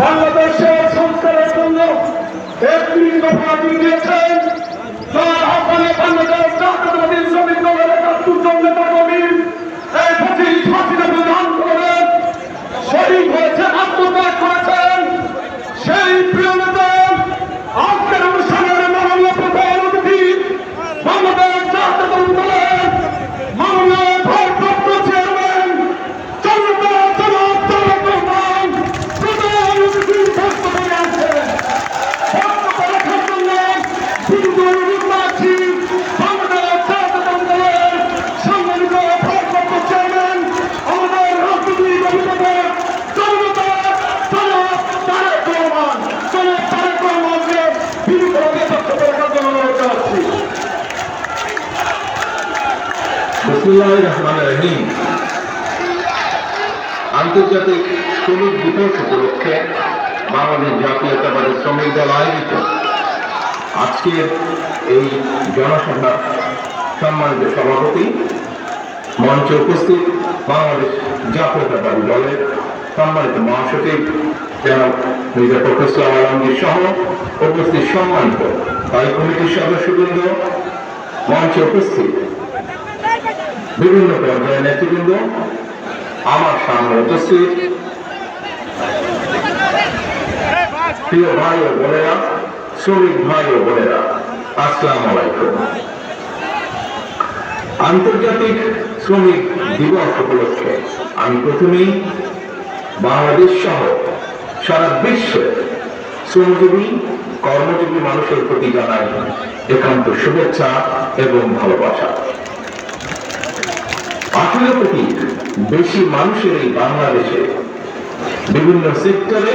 বাংলাদেশের সংস্কারের জন্য একত্রিশ আপনি দিয়েছেন। বিসমুল্লাহ রহমান রহিম। আন্তর্জাতিক শ্রমিক দিবস উপলক্ষে বাংলাদেশ জাতীয়তাবাদী শ্রমিক দল আয়োজিত। আজকের এই জনসভার সম্মানিত সভাপতি মঞ্চে উপস্থিত বাংলাদেশ জাতীয়তাবাদী দলের সম্মানিত মহাসচিব জনাব মির্জা ফখরুল আলমগীর সহ উপস্থিত সম্মানিত স্থায়ী কমিটির সদস্যবৃন্দ মঞ্চে উপস্থিত বিভিন্ন পর্যায়ের নেতৃবৃন্দ আমার সামনে উপস্থিত। প্রিয় ভাই ও বোনেরা, শ্রমিক ভাই ও বোনেরা, আসসালাম আলাইকুম। আন্তর্জাতিক শ্রমিক দিবস উপলক্ষে আমি প্রথমেই বাংলাদেশ সহ সারা বিশ্বে শ্রমজীবী, কর্মজীবী মানুষের প্রতি জানাই একান্ত শুভেচ্ছা এবং ভালোবাসা। আঠেরো কোটি বেশি মানুষের এই বাংলাদেশে বিভিন্ন সেক্টরে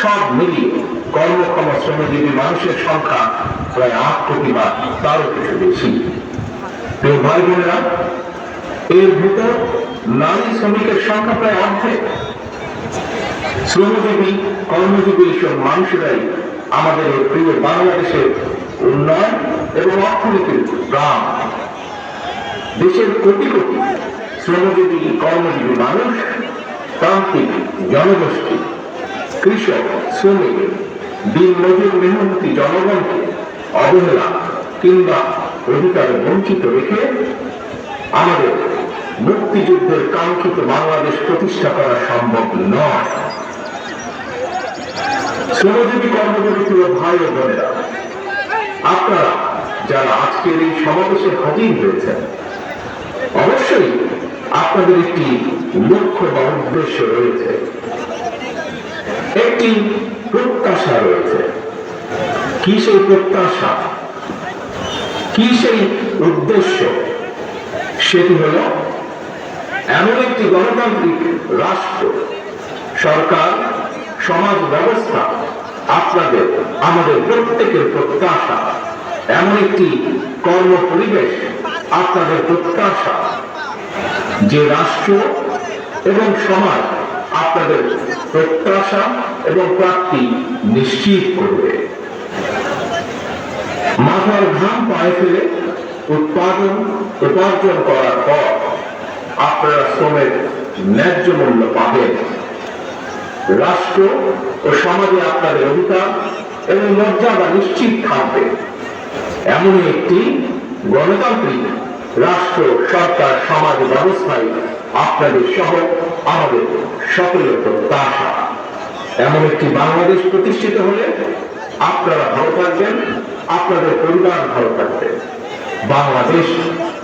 সব মিলিয়ে কর্মক্ষম শ্রমজীবী মানুষের সংখ্যা প্রায় আট কোটি বা তারও কিছু বেশি। ভাই বোনেরা এর ভিতর নারী শ্রমিকের সংখ্যা প্রায় অর্ধেক। শ্রমজীবী, কর্মজীবী এইসব মানুষেরাই আমাদের এই প্রিয় বাংলাদেশের উন্নয়ন এবং অর্থনীতির প্রাণ দেশের কোটি কোটি শ্রমজীবী, কর্মজীবী মানুষ প্রান্তিক জনগোষ্ঠী, কৃষক, শ্রমিক দিন মজুর মেহনতি জনগণকে অবহেলা কিংবা অধিকারে বঞ্চিত রেখে আমাদের মুক্তিযুদ্ধের কাঙ্ক্ষিত বাংলাদেশ প্রতিষ্ঠা করা সম্ভব নয়। শ্রমজীবী কর্মজীবী প্রিয় ভাই ও বোনেরা। আপনারা যারা আজকের এই সমাবেশে হাজির হয়েছেন, অবশ্যই আপনাদের একটি লক্ষ্য বা উদ্দেশ্য রয়েছে। একটি প্রত্যাশা রয়েছে। কি সেই প্রত্যাশা? কি সেই উদ্দেশ্য? সেটি হল এমন একটি গণতান্ত্রিক রাষ্ট্র, সরকার, সমাজ ব্যবস্থা, আপনাদের, আমাদের প্রত্যেকের প্রত্যাশা। এমন একটি কর্ম পরিবেশ আপনাদের প্রত্যাশা। যে রাষ্ট্র এবং সমাজ আপনাদের প্রত্যাশা এবং প্রাপ্তি নিশ্চিত করবে। মাথার ঘাম পায়ে ফেলে উৎপাদন, উপার্জন করার পর আপনারা শ্রমের ন্যায্য মূল্য পাবেন। রাষ্ট্র ও সমাজে আপনাদের অধিকার এবং মর্যাদা নিশ্চিত থাকবে। এমনই একটি গণতান্ত্রিক রাষ্ট্র, সরকার, সমাজ ব্যবস্থায় আপনাদের সহ আমাদের সকলের প্রত্যাশা এমন একটি বাংলাদেশ প্রতিষ্ঠিত হলে আপনারা ভালো থাকবেন, আপনাদের পরিবার ভালো থাকবে। বাংলাদেশ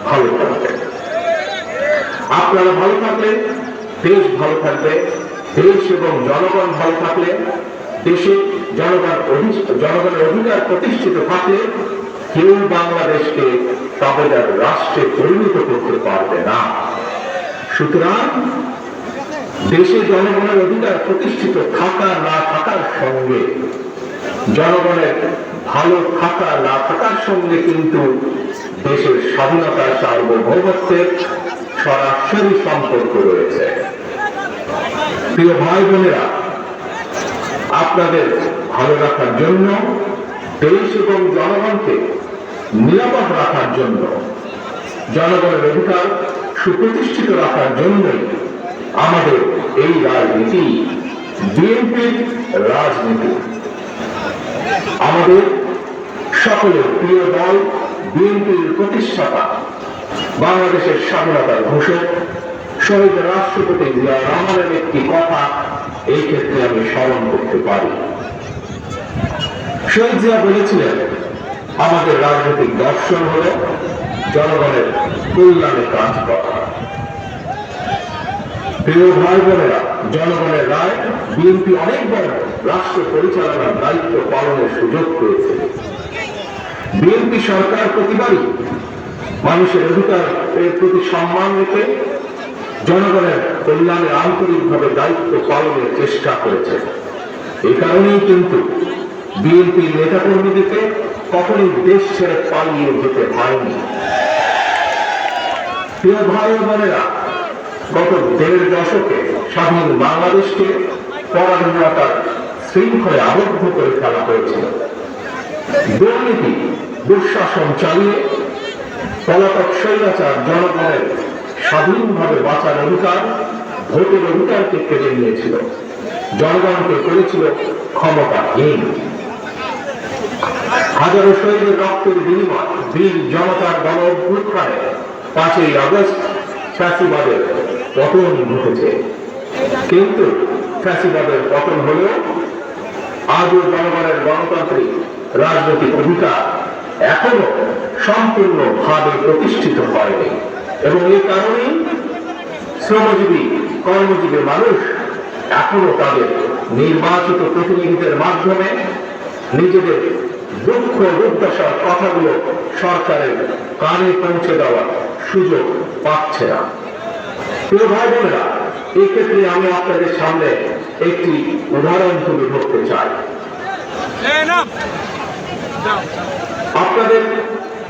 ভালো থাকবে। আপনারা ভালো থাকলে, দেশ ভালো থাকবে, দেশ এবং জনগণ ভালো থাকলে, দেশে জনগণ জনগণের অধিকার প্রতিষ্ঠিত থাকলে কেউ বাংলাদেশকে তাবেদার রাষ্ট্রে পরিণত করতে পারবে না। সুতরাং দেশে জনগণের অধিকার প্রতিষ্ঠিত থাকা না থাকার সঙ্গে, জনগণের ভালো থাকা না থাকার সঙ্গে কিন্তু দেশের স্বাধীনতা সার্বভৌমত্বের সরাসরি সম্পর্ক রয়েছে। প্রিয় ভাই বোনেরা, আপনাদের ভালো রাখার জন্য দেশ এবং জনগণকে নিরাপদ রাখার জন্য, জনগণের অধিকার সুপ্রতিষ্ঠিত রাখার জন্য আমাদের এই রাজনীতি, বিএনপির রাজনীতি। আমাদের সকলের প্রিয় দল বিএনপির প্রতিষ্ঠাতা, বাংলাদেশের স্বাধীনতার ঘোষক, শহীদ রাষ্ট্রপতি জিয়া রহমানের একটি কথা এই ক্ষেত্রে আমি স্মরণ করতে পারি। শহীদ জিয়া বলেছিলেন আমাদের রাজনৈতিক দর্শন হল জনগণের কল্যাণে কাজ করা। প্রিয় ভাই বোনেরা, জনগণের রায় বিএনপি অনেকবার রাষ্ট্র পরিচালনার দায়িত্ব পালনের সুযোগ পেয়েছে। বিএনপি সরকার প্রতিবারই মানুষের অধিকার এর প্রতি সম্মান রেখে জনগণের কল্যাণে আন্তরিকভাবে দায়িত্ব পালনের চেষ্টা করেছে। এই কারণেই কিন্তু বিএনপি নেতাকর্মীদেরকে কখনই দেশ ছেড়ে পালিয়ে যেতে হয়নি প্রিয় ভাই বোনেরা, গত দেড় দশকে স্বাধীন বাংলাদেশকে পরাধীনতার শৃঙ্খলে আবদ্ধ করে ফেলা হয়েছিল দুর্নীতি, দুঃশাসন চালিয়ে পলাতক স্বৈরাচার জনগণের স্বাধীনভাবে বাঁচার অধিকার, ভোটের অধিকারকে কেড়ে নিয়েছিল। জনগণকে করেছিল ক্ষমতাহীন। হাজারো শহীদের রক্তের বিনিময় বীর জনতার গণ অভ্যুত্থানে পাঁচই আগস্ট ফ্যাসিবাদের পতন ঘটেছে। কিন্তু ফ্যাসিবাদের পতন হলেও আজও জনগণের গণতান্ত্রিক রাজনৈতিক অধিকার এখনও সম্পূর্ণভাবে প্রতিষ্ঠিত হয়নি এবং এই কারণেই শ্রমজীবী, কর্মজীবী মানুষ এখনও তাদের নির্বাচিত প্রতিনিধিদের মাধ্যমে নিজেদের দুঃখ দুর্দশার কথাগুলো সরকারের কানে পৌঁছে দেওয়ার সুযোগ পাচ্ছে না। প্রিয় ভাই বোনেরা এই ক্ষেত্রে আমি আপনাদের সামনে একটি উদাহরণ তুলে ধরতে চাই। আপনাদের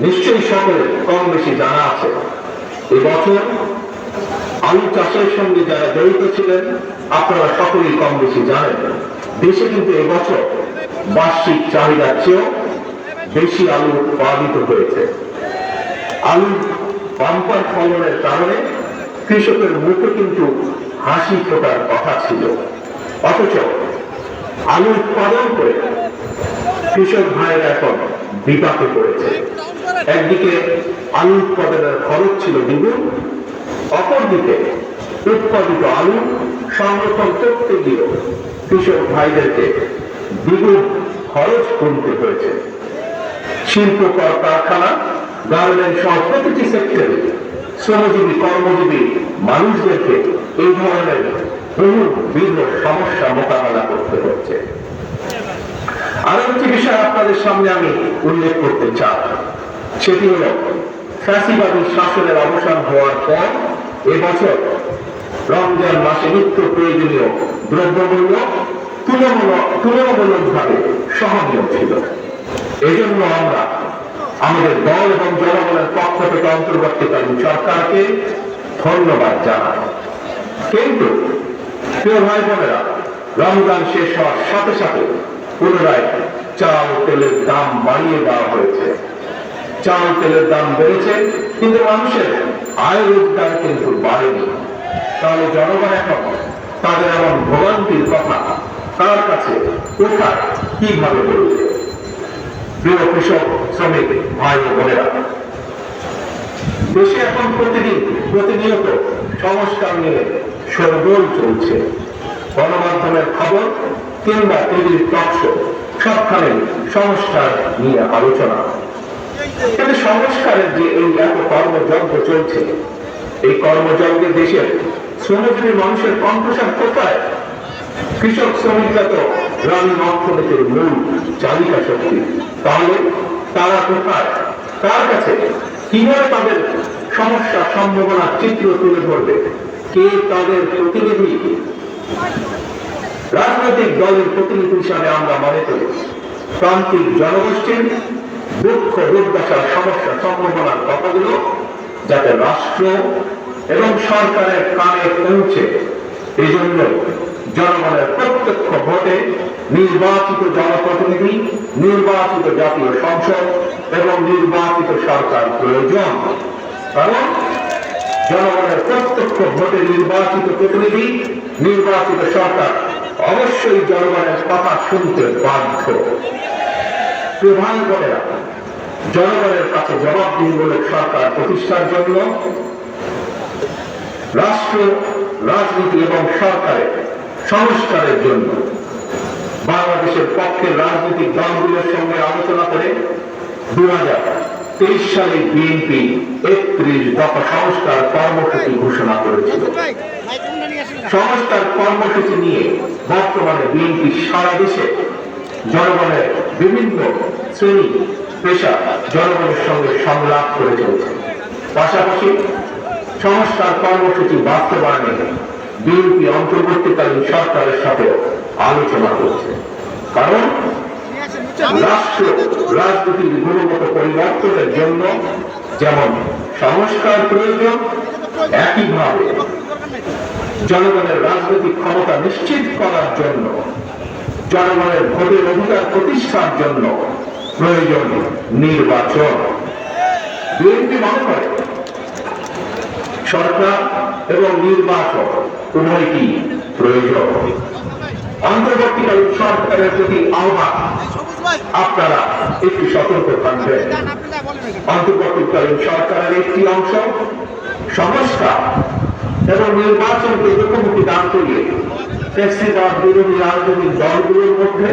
নিশ্চয়ই সকলে কম বেশি জানা আছে এবছর আলু চাষের সঙ্গে যারা জড়িত ছিলেন, আপনারা সকলেই কম বেশি জানেন। দেশে কিন্তু এবছর বার্ষিক চাহিদার চেয়েও বেশি আলু উৎপাদিত হয়েছে। আলু বাম্পার ফলনের কারণে কৃষকের মুখে কিন্তু হাসি ফোটার কথা ছিল। অথচ আলু উৎপাদন করে কৃষক ভাইয়েরা এখন বিপাকে পড়েছে। একদিকে আলু উৎপাদনের খরচ ছিল দ্বিগুণ, অপরদিকে উৎপাদিত আলু সংরক্ষণ করতে গিয়ে কৃষক ভাইদেরকে দ্বিগুণ খরচ গুনতে হয়েছে। শিল্প কারখানা গার্মেন্ট সহ প্রতিটি সেক্টরে শ্রমজীবী, কর্মজীবী মানুষদেরকে এই ধরনের বহু ভিন্ন সমস্যা মোকাবেলা করতে হচ্ছে। আরও একটি বিষয় আপনাদের সামনে আমি উল্লেখ করতে চাই। সেটি হল, ফ্যাসিবাদী শাসনের অবসান হওয়ার পর এবছর রমজান মাসে নিত্য প্রয়োজনীয় দ্রব্যমূল্য তুলনামূলকভাবে সহনীয় ছিল। এজন্য আমরা আমাদের দল এবং জনগণের পক্ষ থেকে অন্তর্বর্তীকালীন সরকারকে ধন্যবাদ জানাই। কিন্তু, প্রিয় ভাই বোনেরা রমজান শেষ হওয়ার সাথে সাথে পুনরায় চাল তেলের দাম বাড়িয়ে দেওয়া হয়েছে। চাল তেলের দাম বেড়েছে, কিন্তু মানুষের আয় রোজগার কিন্তু বাড়েনি। তাহলে জনগণ এখন তাদের এমন ভোগান্তির কথা তার কাছে কোথায় কীভাবে বলবে? প্রিয় কৃষক, শ্রমিক, ভাই ও বোনেরা, দেশে এখন প্রতিদিন প্রতিনিয়ত সংস্কার নিয়ে সরগোল চলছে। গণমাধ্যমের খবর কিংবা টিভির টকশো সবখানে সংস্কার নিয়ে আলোচনা। কিন্তু সংস্কারের যে এই এত কর্মযজ্ঞ চলছে, এই কর্মযজ্ঞে দেশের শ্রমজীবী মানুষের কণ্ঠস্বর কোথায়? কৃষক শ্রমিকরা তো গ্রামীণ অর্থনীতির মূল চালিকা শক্তি। তাহলে তারা কোথায়? তার কাছে? কীভাবে তাদের সমস্যা সম্ভাবনার চিত্র তুলে ধরবে? কে তাদের প্রতিনিধি? রাজনৈতিক দলের প্রতিনিধি হিসাবে আমরা মনে করি, প্রান্তিক জনগোষ্ঠীর দুঃখ দুর্দশার সমস্যা সম্ভাবনার কথাগুলো যাতে রাষ্ট্র এবং সরকারের কানে পৌঁছে। এই জন্য জনগণের প্রত্যক্ষ ভোটে নির্বাচিত জনপ্রতিনিধি, নির্বাচিত জাতীয় সংসদ এবং নির্বাচিত সরকার প্রয়োজন। কারণ জনগণের প্রত্যক্ষ ভোটে নির্বাচিত প্রতিনিধি, নির্বাচিত সরকার অবশ্যই জনগণের কথা শুনতে বাধ্য। প্রধান করে জনগণের কাছে জবাব জবাবদিহিমূলক সরকার প্রতিষ্ঠার জন্য রাষ্ট্র, রাজনীতি এবং সরকারের সংস্কারের জন্য বাংলাদেশের পক্ষের রাজনৈতিক দলগুলোর সঙ্গে আলোচনা করে দু হাজার তেইশ সালে বিএনপি একত্রিশ দফা সংস্কার কর্মসূচি ঘোষণা করেছিল সংস্কার কর্মসূচি নিয়ে বর্তমানে বিএনপি সারা দেশে জনগণের বিভিন্ন শ্রেণি, পেশা জনগণের সঙ্গে সংলাপ করে চলছে। পাশাপাশি সংস্কার কর্মসূচি বাস্তবায়নে বিএনপি অন্তর্বর্তীকালীন সরকারের সাথে আলোচনা করছে। কারণ রাষ্ট্র রাজনীতির গুণগত পরিবর্তনের জন্য যেমন সংস্কার প্রয়োজন, একইভাবে জনগণের রাজনৈতিক ক্ষমতা নিশ্চিত করার জন্য, জনগণের ভোটের অধিকার প্রতিষ্ঠার জন্য প্রয়োজন নির্বাচন। বিএনপি মনে করে, সরকার এবং নির্বাচন উভয়টি প্রয়োজন? অন্তর্বর্তীকালীন সরকারের প্রতি আহ্বান। আপনারা একটু সতর্ক থাকবেন। অন্তর্বর্তীকালীন সরকারের একটি অংশ সংস্কার এবং নির্বাচনকে মুখোমুখি দান করিয়ে ফেস্টিভাল বিরোধী রাজনৈতিক দলগুলোর মধ্যে